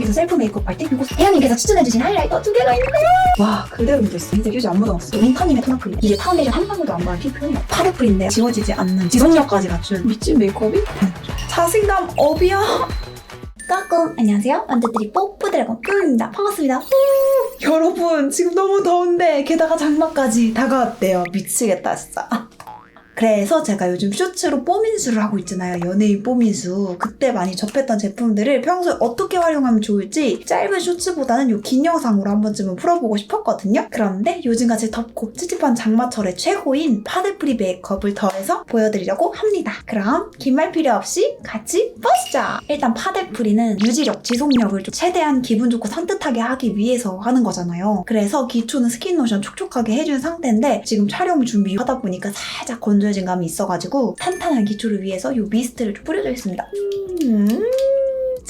혜연님께서 셀프 메이크업 할 때 그리고 혜연님께서 추천해주신 하이라이터 두 개가 있는데 와 그대로 묻어있어. 진짜 휴지 안 묻어놨어. 윈터님의 토너프리 이게 파운데이션 한 방울도 안 바른 피부예요 파데프리인데 지워지지 않는 지속력까지 갖춘 미친 메이크업이? 자신감 업이야. 까꿍. 안녕하세요. 완두들이 뽀뽀 드래곤. 뿅입니다. 반갑습니다. 후. 여러분 지금 너무 더운데 게다가 장마까지 다가왔대요. 미치겠다 진짜 그래서 제가 요즘 쇼츠로 뽀민수를 하고 있잖아요. 연예인 뽀민수. 그때 많이 접했던 제품들을 평소에 어떻게 활용하면 좋을지 짧은 쇼츠보다는 요 긴 영상으로 한 번쯤은 풀어보고 싶었거든요. 그런데 요즘같이 덥고 찝찝한 장마철에 최고인 파데프리 메이크업을 더해서 보여드리려고 합니다. 그럼 긴 말 필요 없이 같이 보시죠. 일단 파데프리는 유지력, 지속력을 좀 최대한 기분 좋고 산뜻하게 하기 위해서 하는 거잖아요. 그래서 기초는 스킨 로션 촉촉하게 해준 상태인데 지금 촬영 준비하다 보니까 살짝 건조 해진 감이 있어가지고 탄탄한 기초를 위해서 이 미스트를 좀 뿌려주겠습니다. 음.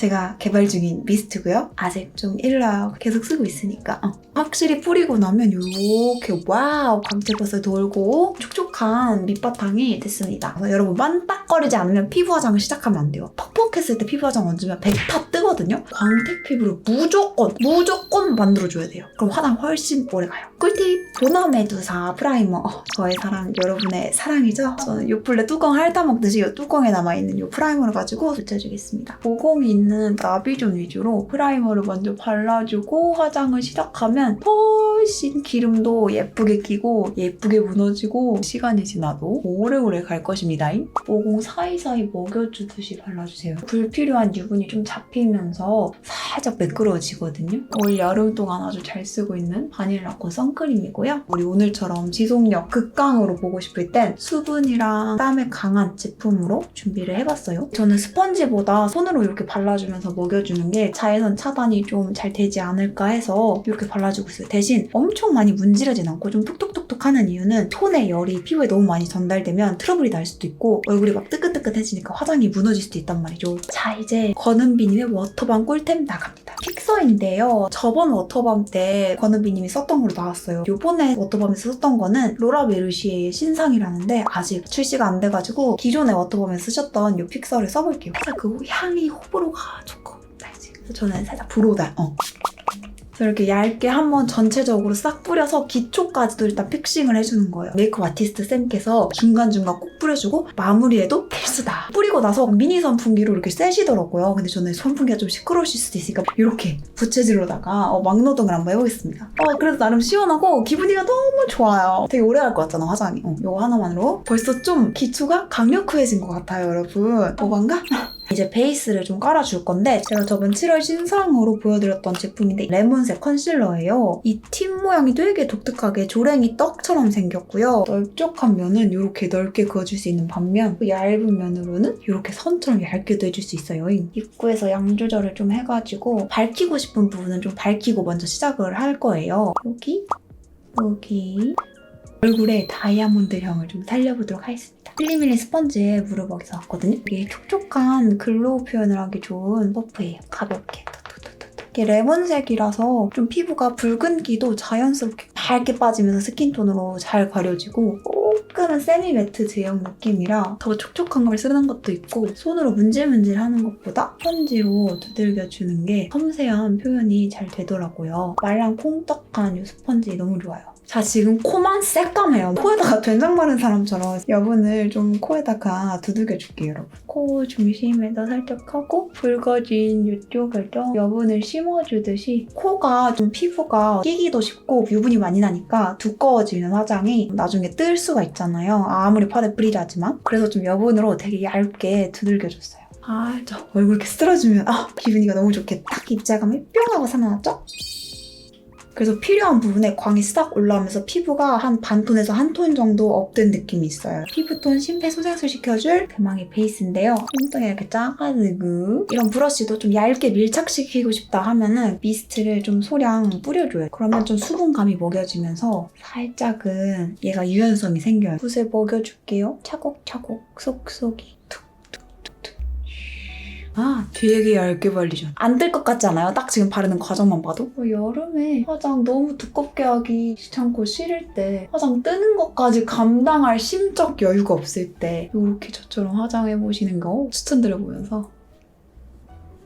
제가 개발 중인 미스트고요. 아직 좀 일러요. 계속 쓰고 있으니까. 어. 확실히 뿌리고 나면 이렇게 와우 광채버스 돌고 촉촉한 밑바탕이 됐습니다. 여러분 만딱거리지 않으면 피부 화장을 시작하면 안 돼요. 퍽퍽했을 때 피부 화장 얹으면 100타 뜨 거든요. 광택 피부를 무조건 무조건 만들어줘야 돼요. 그럼 화장 훨씬 오래 가요. 꿀팁! 보너메두사 프라이머 어, 저의 사랑 여러분의 사랑이죠. 저는 요플레 뚜껑 핥아먹듯이 요 뚜껑에 남아있는 요 프라이머를 가지고 붙여주겠습니다. 모공이 있는 나비존 위주로 프라이머를 먼저 발라주고 화장을 시작하면 훨씬 기름도 예쁘게 끼고 예쁘게 무너지고 시간이 지나도 오래오래 갈 것입니다. 모공 사이사이 먹여주듯이 발라주세요. 불필요한 유분이 좀 잡히면 서 살짝 매끄러워지거든요. 올 여름 동안 아주 잘 쓰고 있는 바닐라코 선크림이고요. 우리 오늘처럼 지속력 극강으로 보고 싶을 땐 수분이랑 땀에 강한 제품으로 준비를 해봤어요. 저는 스펀지보다 손으로 이렇게 발라주면서 먹여주는 게 자외선 차단이 좀 잘 되지 않을까 해서 이렇게 발라주고 있어요. 대신 엄청 많이 문지르진 않고 좀 톡톡톡톡 하는 이유는 톤의 열이 피부에 너무 많이 전달되면 트러블이 날 수도 있고 얼굴이 막 뜨끈뜨끈해지니까 화장이 무너질 수도 있단 말이죠. 자 이제 권은비님의 워 터밤 꿀템 나갑니다. 픽서인데요. 저번 워터밤 때 권은비님이 썼던 걸로 나왔어요. 요번에 워터밤에서 썼던 거는 로라 메르시의 신상이라는데 아직 출시가 안 돼가지고 기존의 워터밤에서 쓰셨던 요 픽서를 써볼게요. 살짝 그 향이 호불호가 조금 날지. 저는 살짝 불호다. 어. 이렇게 얇게 한번 전체적으로 싹 뿌려서 기초까지도 일단 픽싱을 해주는 거예요. 메이크업 아티스트 쌤께서 중간중간 꼭 뿌려주고 마무리에도 필수다. 뿌리고 나서 미니 선풍기로 이렇게 쐬시더라고요. 근데 저는 선풍기가 좀 시끄러우실 수도 있으니까 이렇게 부채질로다가 어, 막노동을 한번 해보겠습니다. 어, 그래서 나름 시원하고 기분이가 너무 좋아요. 되게 오래 갈 것 같잖아, 화장이. 어, 이거 하나만으로 벌써 좀 기초가 강력해진 것 같아요, 여러분. 오반가? 이제 베이스를 좀 깔아줄 건데 제가 저번 7월 신상으로 보여드렸던 제품인데 레몬색 컨실러예요. 이 팁 모양이 되게 독특하게 조랭이 떡처럼 생겼고요. 넓적한 면은 이렇게 넓게 그어줄 수 있는 반면 그 얇은 면으로는 이렇게 선처럼 얇게도 해줄 수 있어요. 입구에서 양 조절을 좀 해가지고 밝히고 싶은 부분은 좀 밝히고 먼저 시작을 할 거예요. 여기, 여기 얼굴에 다이아몬드형을 좀 살려보도록 하겠습니다. 필리밀리 스펀지에 물을 먹여서 왔거든요. 이게 촉촉한 글로우 표현을 하기 좋은 퍼프예요. 가볍게. 이게 레몬색이라서 좀 피부가 붉은기도 자연스럽게 밝게 빠지면서 스킨톤으로 잘 가려지고 조금은 세미 매트 제형 느낌이라 더 촉촉한 걸 쓰는 것도 있고 손으로 문질문질 하는 것보다 스펀지로 두들겨 주는 게 섬세한 표현이 잘 되더라고요. 말랑 콩떡한 이 스펀지 너무 좋아요. 자, 지금 코만 새까매요. 코에다가 된장 바른 사람처럼 여분을 좀 코에다가 두들겨 줄게요, 여러분. 코 중심에다 살짝 하고 붉어진 이쪽에도 여분을 심어주듯이 코가 좀 피부가 끼기도 쉽고 유분이 많이 나니까 두꺼워지는 화장이 나중에 뜰 수가 있잖아요. 아무리 파데 프리라지만. 그래서 좀 여분으로 되게 얇게 두들겨줬어요. 아, 저 얼굴 이렇게 쓸어주면 아, 기분이가 너무 좋겠다. 딱 입자감이 뿅 하고 살아났죠? 그래서 필요한 부분에 광이 싹 올라오면서 피부가 한 반톤에서 한 톤 정도 업된 느낌이 있어요. 피부톤 심폐소생술 시켜줄 대망의 베이스인데요. 손등에 이렇게 짜가지고 이런 브러쉬도 좀 얇게 밀착시키고 싶다 하면은 미스트를 좀 소량 뿌려줘요. 그러면 좀 수분감이 먹여지면서 살짝은 얘가 유연성이 생겨요. 붓에 먹여줄게요. 차곡차곡 속속이 아, 되게 얇게 발리죠. 안뜰 것 같지 않아요? 딱 지금 바르는 과정만 봐도? 어, 여름에 화장 너무 두껍게 하기 귀찮고 싫을 때 화장 뜨는 것까지 감당할 심적 여유가 없을 때 이렇게 저처럼 화장해보시는 거 추천드려보면서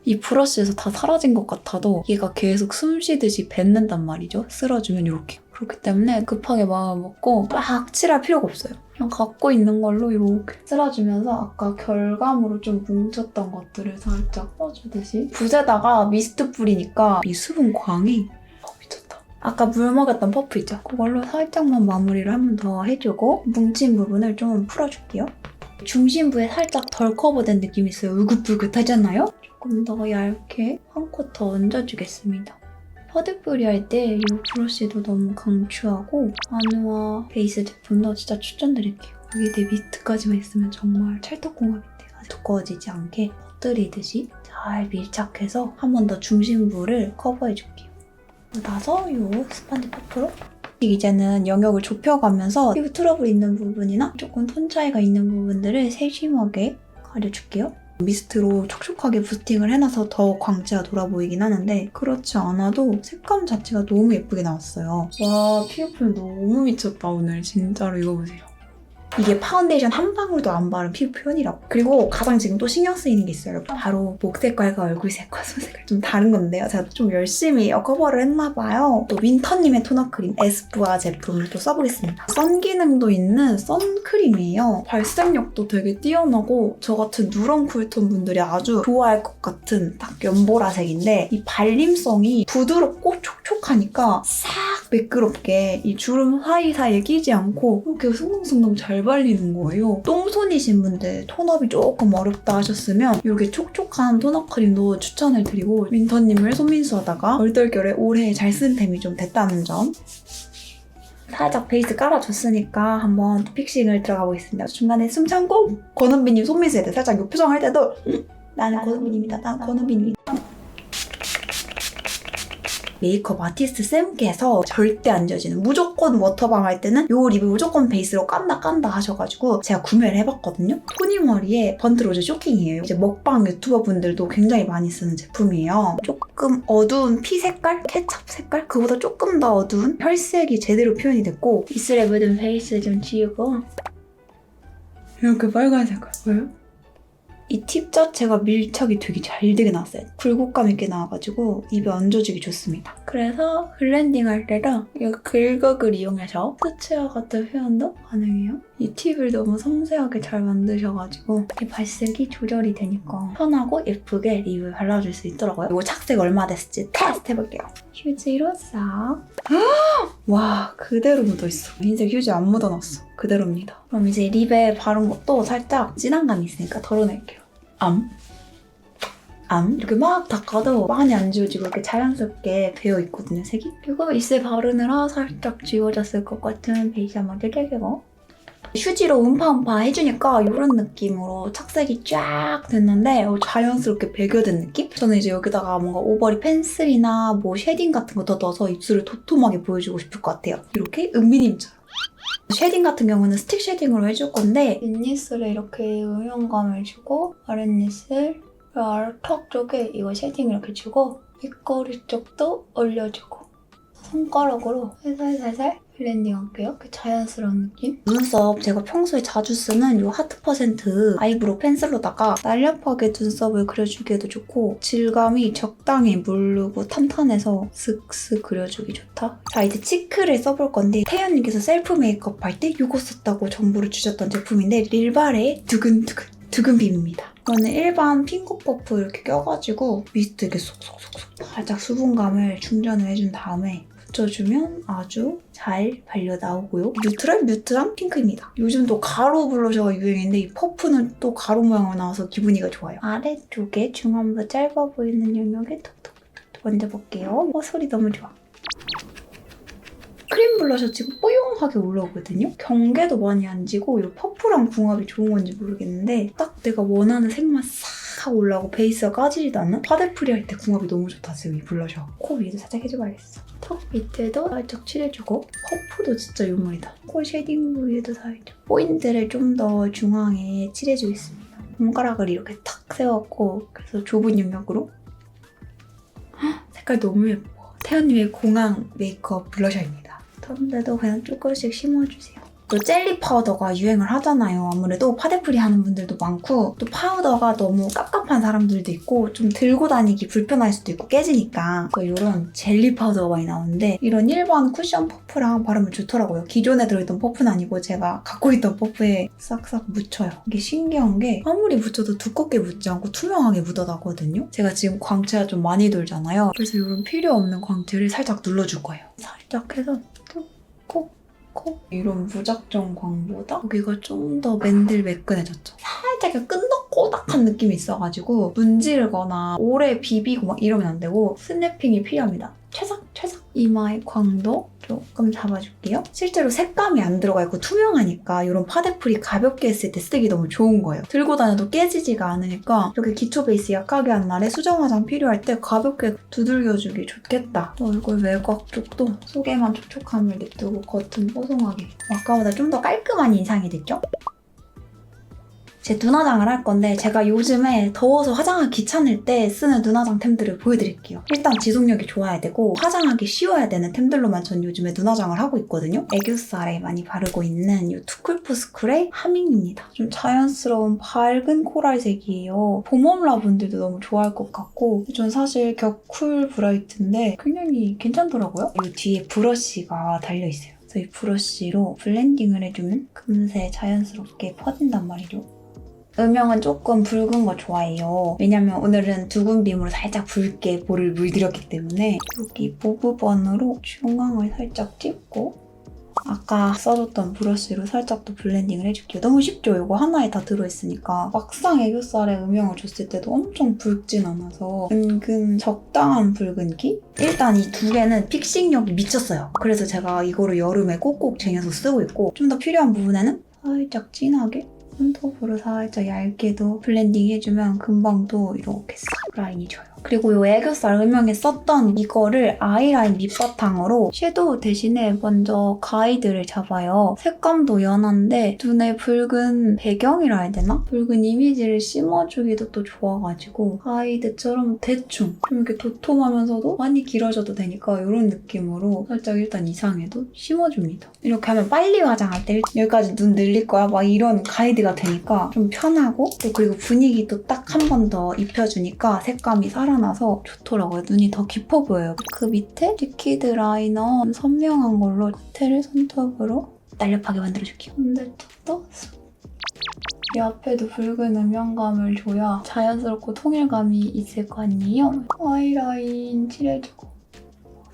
이 브러쉬에서 다 사라진 것 같아도 얘가 계속 숨 쉬듯이 뱉는단 말이죠. 쓸어주면 이렇게. 그렇기 때문에 급하게 마음 먹고 막 칠할 필요가 없어요. 그냥 갖고 있는 걸로 이렇게 쓸어주면서 아까 결감으로 좀 뭉쳤던 것들을 살짝 써주듯이 붓에다가 미스트 뿌리니까 이 수분 광이 어, 미쳤다. 아까 물 먹였던 퍼프 있죠? 그걸로 살짝만 마무리를 한 번 더 해주고 뭉친 부분을 좀 풀어줄게요. 중심부에 살짝 덜 커버된 느낌이 있어요. 울긋불긋하잖아요? 조금 더 얇게 한 코 더 얹어주겠습니다. 퍼드뿌리 할 때 이 브러쉬도 너무 강추하고 아누아 베이스 제품도 진짜 추천드릴게요. 여기에 미스트까지만 있으면 정말 찰떡궁합인데 두꺼워지지 않게 퍼뜨리듯이 잘 밀착해서 한 번 더 중심부를 커버해줄게요. 나서 이 스펀지 퍼프로 이제는 영역을 좁혀가면서 피부 트러블 있는 부분이나 조금 톤 차이가 있는 부분들을 세심하게 가려줄게요. 미스트로 촉촉하게 부스팅을 해놔서 더 광채가 돌아 보이긴 하는데 그렇지 않아도 색감 자체가 너무 예쁘게 나왔어요. 와 피부 표현 너무 미쳤다 오늘 진짜로 이거 보세요. 이게 파운데이션 한 방울도 안 바른 피부 표현이라고. 그리고 가장 지금 또 신경 쓰이는 게 있어요. 바로 목 색깔과 얼굴 색과 손 색깔 좀 다른 건데요. 제가 좀 열심히 커버를 했나 봐요. 또 윈터님의 토너 크림 에스쁘아 제품을 또 써보겠습니다. 선 기능도 있는 선크림이에요. 발색력도 되게 뛰어나고 저 같은 누런 쿨톤 분들이 아주 좋아할 것 같은 딱 연보라색인데 이 발림성이 부드럽고 촉촉하니까 싹 매끄럽게 이 주름 사이사이에 끼지 않고 이렇게 송동송동 잘 발리는 거예요. 똥손이신 분들 톤업이 조금 어렵다 하셨으면 이렇게 촉촉한 토너 크림도 추천을 드리고 윈터님을 손민수 하다가 얼떨결에 올해 잘 쓴 템이 좀 됐다는 점 살짝 베이스 깔아줬으니까 한번 픽싱을 들어가 보겠습니다. 중간에 숨 참고 권은비님 손민수에 대해 살짝 요 표정 할 때도 음, 나는 권은비님이다. 난 권은비님이다. 메이크업 아티스트 쌤께서 절대 안 지워지는 무조건 워터밤 할 때는 요 립을 무조건 베이스로 깐다 깐다 하셔가지고 제가 구매를 해봤거든요. 토니머리의 번트로즈 쇼킹이에요. 이제 먹방 유튜버 분들도 굉장히 많이 쓰는 제품이에요. 조금 어두운 피 색깔? 케찹 색깔? 그보다 조금 더 어두운 혈색이 제대로 표현이 됐고 입술에 묻은 베이스 좀 지우고 이렇게 빨간 색깔 보여요? 이 팁 자체가 밀착이 되게 잘 되게 나왔어요. 굴곡감 있게 나와가지고 입에 얹어주기 좋습니다. 그래서 블렌딩 할 때도 이 긁어글 이용해서 스치와 같은 표현도 가능해요. 이 팁을 너무 섬세하게 잘 만드셔가지고 이 발색이 조절이 되니까 편하고 예쁘게 립을 발라줄 수 있더라고요. 이거 착색 얼마 됐을지 테스트 해볼게요. 휴지로 싹. 와 그대로 묻어있어. 흰색 휴지 안 묻어놨어. 그대로입니다. 그럼 이제 립에 바른 것도 살짝 진한 감이 있으니까 덜어낼게요. 암. 암 이렇게 막 닦아도 많이 안 지워지고 이렇게 자연스럽게 배어 있거든요 색이 그리고 입술 바르느라 살짝 지워졌을 것 같은 베이지 한번 껴껴고 휴지로 음파음파 해주니까 이런 느낌으로 착색이 쫙 됐는데 어, 자연스럽게 배겨든 느낌? 저는 이제 여기다가 뭔가 오버립 펜슬이나 뭐 쉐딩 같은 거 더 넣어서 입술을 도톰하게 보여주고 싶을 것 같아요. 이렇게? 은비님처럼. 쉐딩 같은 경우는 스틱 쉐딩으로 해줄 건데 윗입술에 이렇게 음영감을 주고 아랫입술 턱 쪽에 이거 쉐딩 이렇게 주고 입꼬리 쪽도 올려주고 손가락으로 살살살살 블렌딩 할게요. 그 자연스러운 느낌. 눈썹 제가 평소에 자주 쓰는 이 하트 퍼센트 아이브로우 펜슬로다가 날렵하게 눈썹을 그려주기에도 좋고 질감이 적당히 무르고 탄탄해서 슥슥 그려주기 좋다. 자 이제 치크를 써볼 건데 태연님께서 셀프 메이크업 할 때 이거 썼다고 정보를 주셨던 제품인데 릴바레 두근두근 두근빔입니다. 이거는 일반 핑거 퍼프 이렇게 껴가지고 미스트 이렇게 쏙쏙쏙쏙 살짝 수분감을 충전을 해준 다음에 붙여주면 아주 잘 발려 나오고요. 뉴트럴 뮤트한 핑크입니다. 요즘 또 가루 블러셔가 유행인데 이 퍼프는 또 가루 모양으로 나와서 기분이가 좋아요. 아래쪽에 중앙부 짧아 보이는 영역에 톡톡톡톡 얹어볼게요. 어, 소리 너무 좋아. 크림 블러셔 치고 뽀용하게 올라오거든요. 경계도 많이 안 지고 이 퍼프랑 궁합이 좋은 건지 모르겠는데 딱 내가 원하는 색만 싹 하고 올라오고 베이스가 까지지도 않는 파데프리 할 때 궁합이 너무 좋다 지금 이 블러셔. 코 위에도 살짝 해줘봐야겠어. 턱 밑에도 살짝 칠해주고 퍼프도 진짜 유물이다. 코 쉐딩 부위에도 살짝 포인트를 좀 더 중앙에 칠해주겠습니다. 손가락을 이렇게 탁 세웠고 그래서 좁은 헉, 색깔 너무 예뻐. 태연님의 공항 메이크업 블러셔입니다. 톤데도 그냥 조금씩 심어주세요. 또 젤리 파우더가 유행을 하잖아요. 아무래도 파데프리 하는 분들도 많고 또 파우더가 너무 깝깝한 사람들도 있고 좀 들고 다니기 불편할 수도 있고 깨지니까 이런 젤리 파우더가 많이 나오는데 이런 일반 쿠션 퍼프랑 바르면 좋더라고요. 기존에 들어있던 퍼프는 아니고 제가 갖고 있던 퍼프에 싹싹 묻혀요. 이게 신기한 게 아무리 묻혀도 두껍게 묻지 않고 투명하게 묻어나거든요. 제가 지금 광채가 좀 많이 돌잖아요. 그래서 이런 필요 없는 광채를 살짝 눌러줄 거예요. 살짝 해서 톡, 콕 이런 무작정 광보다 여기가 좀 더 맨들 매끈해졌죠. 살짝 끈덕 꼬닥한 느낌이 있어가지고 문지르거나 오래 비비고 막 이러면 안 되고 스냅핑이 필요합니다. 최삭 최삭 이마의 광도 조금 잡아줄게요. 실제로 색감이 안 들어가 있고 투명하니까 이런 파데프리 가볍게 했을 때 쓰기 너무 좋은 거예요. 들고 다녀도 깨지지가 않으니까 이렇게 기초 베이스 약하게 한 날에 수정 화장 필요할 때 가볍게 두들겨주기 좋겠다. 얼굴 외곽 쪽도 속에만 촉촉함을 냅두고 겉은 뽀송하게. 아까보다 좀 더 깔끔한 인상이 됐죠? 제 눈화장을 할 건데 제가 요즘에 더워서 화장하기 귀찮을 때 쓰는 눈화장 템들을 보여드릴게요. 일단 지속력이 좋아야 되고 화장하기 쉬워야 되는 템들로만 전 요즘에 눈화장을 하고 있거든요. 애교살에 많이 바르고 있는 이 투쿨푸스쿨의 하밍입니다. 좀 자연스러운 밝은 코랄색이에요. 봄웜라 분들도 너무 좋아할 것 같고 전 사실 격쿨 브라이트인데 굉장히 괜찮더라고요. 이 뒤에 브러쉬가 달려있어요. 그래서 이 브러쉬로 블렌딩을 해주면 금세 자연스럽게 퍼진단 말이죠. 음영은 조금 붉은 거 좋아해요. 왜냐면 오늘은 두근 빔으로 살짝 붉게 볼을 물들였기 때문에 여기 모브번으로 중앙을 살짝 찍고 아까 써줬던 브러쉬로 살짝 또 블렌딩을 해줄게요. 너무 쉽죠? 이거 하나에 다 들어있으니까 막상 애교살에 음영을 줬을 때도 엄청 붉진 않아서 은근 적당한 붉은기? 일단 이 두 개는 픽싱력이 미쳤어요. 그래서 제가 이거를 여름에 꼭꼭 쟁여서 쓰고 있고 좀 더 필요한 부분에는 살짝 진하게 손톱으로 살짝 얇게도 블렌딩 해주면 금방 또 이렇게 싹 라인이 져요. 그리고 이 애교살 음영에 썼던 이거를 아이라인 밑바탕으로 섀도우 대신에 먼저 가이드를 잡아요. 색감도 연한데 눈에 붉은 배경이라 해야 되나? 붉은 이미지를 심어주기도 또 좋아가지고 가이드처럼 대충 좀 이렇게 도톰하면서도 많이 길어져도 되니까 이런 느낌으로 살짝 일단 이상해도 심어줍니다. 이렇게 하면 빨리 화장할 때 여기까지 눈 늘릴 거야 막 이런 가이드가 되니까 좀 편하고 또 그리고 분위기도 딱 한 번 더 입혀주니까 색감이 살아 나서 좋더라고요. 눈이 더 깊어 보여요. 그 밑에 리퀴드 라이너 선명한 걸로 테를 손톱으로 날렵하게 만들어줄게요. 쓱. 이 앞에도 붉은 음영감을 줘야 자연스럽고 통일감이 있을 거 아니에요? 아이라인 칠해주고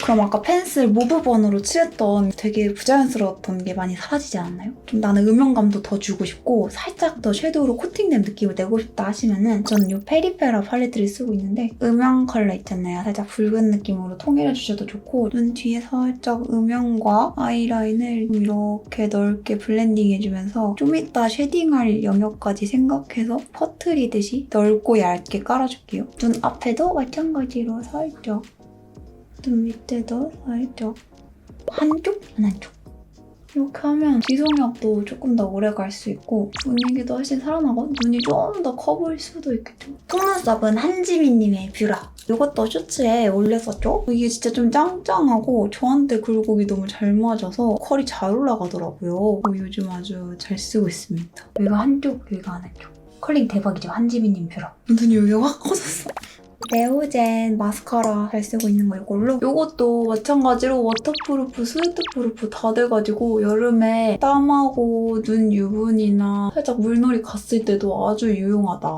그럼 아까 펜슬 모브번으로 칠했던 되게 부자연스러웠던 게 많이 사라지지 않았나요? 좀 나는 음영감도 더 주고 싶고 살짝 더 섀도우로 코팅된 느낌을 내고 싶다 하시면은 저는 이 페리페라 팔레트를 쓰고 있는데 음영 컬러 있잖아요. 살짝 붉은 느낌으로 통일해 주셔도 좋고 눈 뒤에 살짝 음영과 아이라인을 이렇게 넓게 블렌딩 해주면서 좀 이따 쉐딩할 영역까지 생각해서 퍼트리듯이 넓고 얇게 깔아줄게요. 눈 앞에도 마찬가지로 살짝 눈 밑에도 살짝? 한쪽? 안 한쪽? 이렇게 하면 지속력도 조금 더 오래 갈 수 있고 분위기도 훨씬 살아나고 눈이 좀 더 커 보일 수도 있겠죠? 속눈썹은 한지민님의 뷰라. 이것도 쇼츠에 올렸었죠? 이게 진짜 좀 짱짱하고 저한테 굴곡이 너무 잘 맞아서 컬이 잘 올라가더라고요. 어, 요즘 아주 잘 쓰고 있습니다. 여기가 한쪽, 여기가 안 한쪽. 컬링 대박이죠? 한지민님 뷰라. 눈이 여기 확 커졌어 네오젠 마스카라 잘 쓰고 있는 거 이걸로? 이것도 마찬가지로 워터프루프, 스웨트프루프 다 돼가지고 여름에 땀하고 눈 유분이나 살짝 물놀이 갔을 때도 아주 유용하다.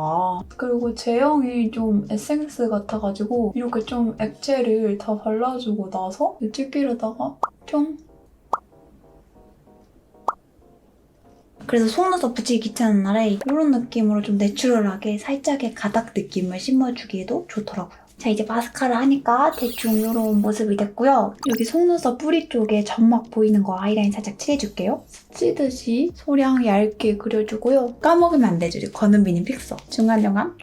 그리고 제형이 좀 에센스 같아가지고 이렇게 좀 액체를 다 발라주고 나서 립찍기로다가 좀 그래서 속눈썹 붙이기 귀찮은 날에 이런 느낌으로 좀 내추럴하게 살짝의 가닥 느낌을 심어주기에도 좋더라고요. 자 이제 마스카라 하니까 대충 이런 모습이 됐고요. 여기 속눈썹 뿌리 쪽에 점막 보이는 거 아이라인 살짝 칠해줄게요. 스치듯이 소량 얇게 그려주고요. 까먹으면 안 되죠. 권은비님 픽서. 중간중간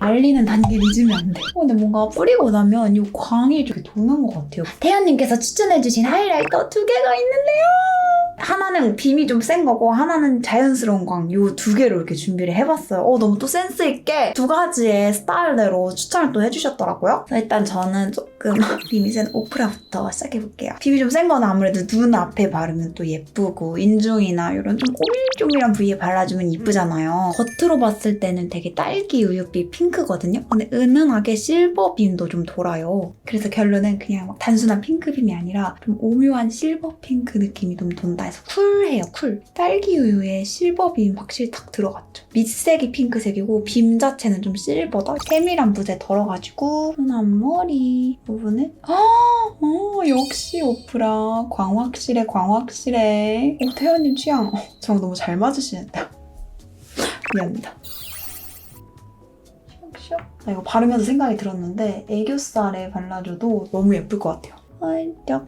알리는 단계 늦으면 안 돼. 어, 근데 뭔가 뿌리고 나면 이 광이 좀 도는 것 같아요. 태연님께서 추천해주신 하이라이터 두 개가 있는데요. 하나는 빔이 좀 센 거고 하나는 자연스러운 광 요 두 개로 이렇게 준비를 해봤어요. 어 너무 또 센스 있게 두 가지의 스타일대로 추천을 또 해주셨더라고요. 일단 저는 조금 빔이 센 오프라부터 시작해볼게요. 빔이 좀 센 거는 아무래도 눈 앞에 바르면 또 예쁘고 인중이나 이런 좀 꼬밀꼬밀한 부위에 발라주면 이쁘잖아요. 겉으로 봤을 때는 되게 딸기 우유빛 핑크거든요. 근데 은은하게 실버 빔도 좀 돌아요. 그래서 결론은 그냥 막 단순한 핑크 빔이 아니라 좀 오묘한 실버 핑크 느낌이 좀 돈다 해서 쿨해요, 쿨. 딸기 우유에 실버 빔 확실히 탁 들어갔죠. 밑색이 핑크색이고 빔 자체는 좀 실버다. 세밀한 붓에 덜어가지고 눈 앞머리 부분에 아, 어, 역시 오프라. 광 확실해, 광 확실해. 오, 태연님 취향. 어, 저랑 너무 잘 맞으시는데. 미안합니다. 슉슉. 나 이거 바르면서 생각이 들었는데 애교살에 발라줘도 너무 예쁠 것 같아요. 살짝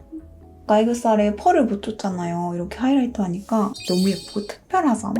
나 애교살에 펄을 못 줬잖아요. 이렇게 하이라이터 하니까 너무 예쁘고 특별하잖아.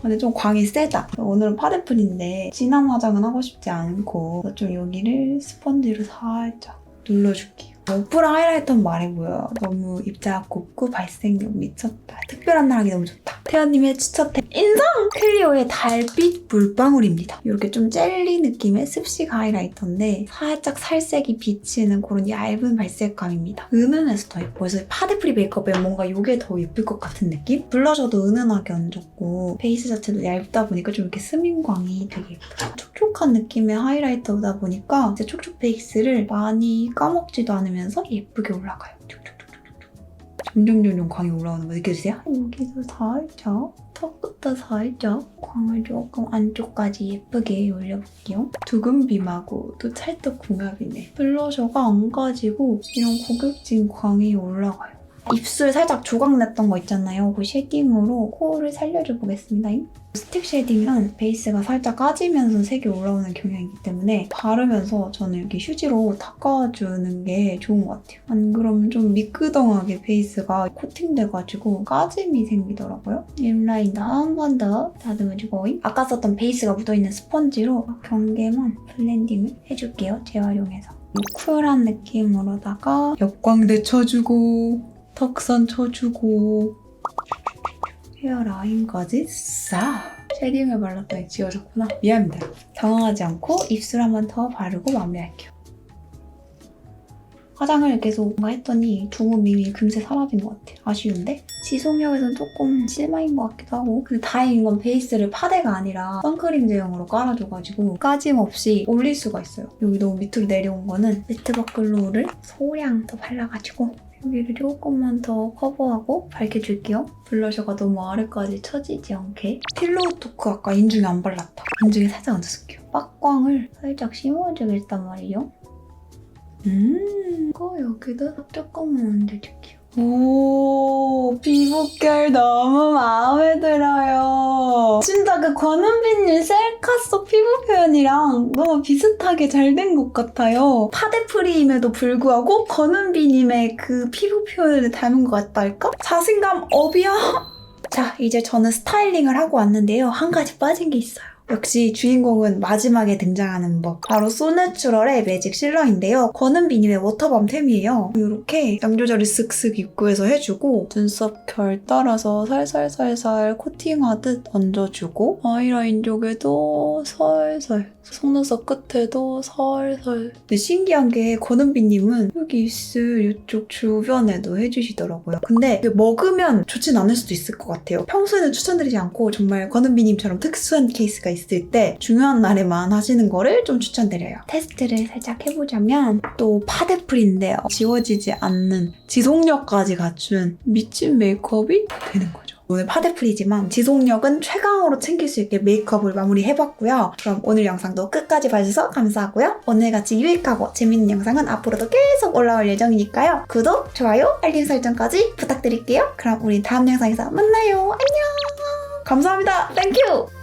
근데 좀 광이 세다. 오늘은 파데프린데 진한 화장은 하고 싶지 않고 좀 여기를 스펀지로 살짝 눌러줄게요. 오프라 하이라이터는 말해 보여. 너무 입자가 곱고 발색력 미쳤다. 특별한 날 하기 너무 좋다. 태연님의 추천템 인성! 클리오의 달빛 물방울입니다. 이렇게 좀 젤리 느낌의 습식 하이라이터인데 살짝 살색이 비치는 그런 얇은 발색감입니다. 은은해서 더 예뻐요. 그래서 파데프리 메이크업에 뭔가 이게 더 예쁠 것 같은 느낌? 블러셔도 은은하게 얹었고 베이스 자체도 얇다 보니까 좀 이렇게 스민광이 되게 예뻐요. 촉촉한 느낌의 하이라이터다 보니까 이제 촉촉 베이스를 많이 까먹지도 않으면서 예쁘게 올라가요. 촉촉촉촉촉. 점점 점점 광이 올라오는 거 느껴지세요? 여기도 살짝 턱 끝에 살짝 광을 조금 안쪽까지 예쁘게 올려볼게요. 두근빔하고 또 찰떡 궁합이네. 블러셔가 안 가지고 이런 고급진 광이 올라가요. 입술 살짝 조각냈던 거 있잖아요. 그 쉐딩으로 코를 살려줘 보겠습니다. 스틱 쉐딩은 베이스가 살짝 까지면서 색이 올라오는 경향이기 때문에 바르면서 저는 이렇게 휴지로 닦아주는 게 좋은 것 같아요. 안 그러면 좀 미끄덩하게 베이스가 코팅돼가지고 까짐이 생기더라고요. 립라인도 한 번 더 다듬어주고 아까 썼던 베이스가 묻어있는 스펀지로 경계만 블렌딩을 해줄게요. 재활용해서. 쿨한 느낌으로다가 역광대 쳐주고 턱선 쳐주고 헤어 라인까지 싹 쉐딩을 발랐더니 지워졌구나. 미안합니다. 당황하지 않고 입술 한 번 더 바르고 마무리할게요. 화장을 계속 뭔가 했더니 두부밈이 금세 사라진 것 같아요 아쉬운데? 지속력에서는 조금 실망인 것 같기도 하고. 근데 다행인 건 베이스를 파데가 아니라 선크림 제형으로 깔아줘가지고 까짐 없이 올릴 수가 있어요. 여기 너무 밑으로 내려온 거는 매트 버클로를 소량 더 발라가지고 여기를 조금만 더 커버하고 밝혀줄게요. 블러셔가 너무 아래까지 처지지 않게. 필로우 토크 아까 인중에 안 발랐다. 인중에 살짝 얹어줄게요. 빡광을 살짝 심어주겠단 말이죠. 음, 이거 여기다 조금만 얹어줄게요. 오, 피부결 너무 마음에 들어요. 진짜 그 권은빈님 셀카소 피부 표현이랑 너무 비슷하게 잘 된 것 같아요. 파데프리임에도 불구하고 권은빈님의 그 피부 표현을 닮은 것 같달까? 자신감 업이야. 자, 이제 저는 스타일링을 하고 왔는데요. 한 가지 빠진 게 있어요. 역시 주인공은 마지막에 등장하는 법. 바로 소내추럴의 매직 실러인데요. 권은비님의 워터밤 템이에요. 이렇게 양 조절을 쓱쓱 입구에서 해주고 눈썹 결 따라서 살살살살 코팅하듯 얹어주고 아이라인 쪽에도 살살 속눈썹 끝에도 살살 근데 신기한 게 권은비님은 여기 입술 이쪽 주변에도 해주시더라고요. 근데 이게 먹으면 좋진 않을 수도 있을 것 같아요. 평소에는 추천드리지 않고 정말 권은비님처럼 특수한 케이스가 있을 때 중요한 날에만 하시는 거를 좀 추천드려요. 테스트를 살짝 해보자면 또 파데프리인데요. 지워지지 않는 지속력까지 갖춘 미친 메이크업이 되는 거죠. 오늘 파데프리지만 지속력은 최강으로 챙길 수 있게 메이크업을 마무리해봤고요. 그럼 오늘 영상도 끝까지 봐주셔서 감사하고요. 오늘같이 유익하고 재밌는 영상은 앞으로도 계속 올라올 예정이니까요. 구독, 좋아요, 알림 설정까지 부탁드릴게요. 그럼 우리 다음 영상에서 만나요. 안녕! 감사합니다. 땡큐!